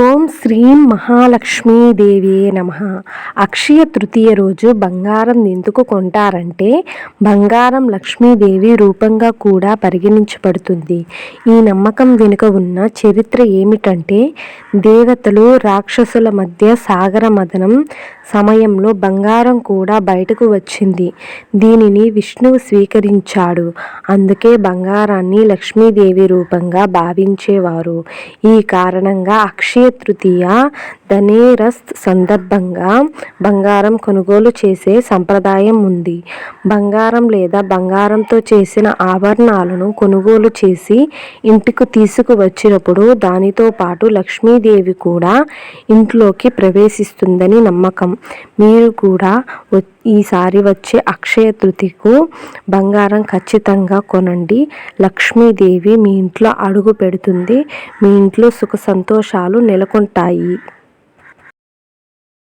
ఓం శ్రీం మహాలక్ష్మీదేవియే నమ. అక్షయ తృతీయ రోజు బంగారం ఎందుకు కొంటారంటే బంగారం లక్ష్మీదేవి రూపంగా కూడా పరిగణించబడుతుంది. ఈ నమ్మకం వెనుక ఉన్న చరిత్ర ఏమిటంటే దేవతలు రాక్షసుల మధ్య సాగర మదనం సమయంలో బంగారం కూడా బయటకు వచ్చింది. దీనిని విష్ణువు స్వీకరించాడు. అందుకే బంగారాన్ని లక్ష్మీదేవి రూపంగా భావించేవారు. ఈ కారణంగా అక్షయ అక్షయ తృతీయ ధనేరస్ సందర్భంగా బంగారం కొనుగోలు చేసే సంప్రదాయం ఉంది. బంగారం లేదా బంగారంతో చేసిన ఆభరణాలను కొనుగోలు చేసి ఇంటికి తీసుకువచ్చినప్పుడు దానితో పాటు లక్ష్మీదేవి కూడా ఇంట్లోకి ప్రవేశిస్తుందని నమ్మకం. మీరు కూడా ఈసారి వచ్చే అక్షయ తృతికు బంగారం ఖచ్చితంగా కొనండి. లక్ష్మీదేవి మీ ఇంట్లో అడుగు పెడుతుంది. మీ ఇంట్లో సుఖ సంతోషాలు నెలకొంటాయి.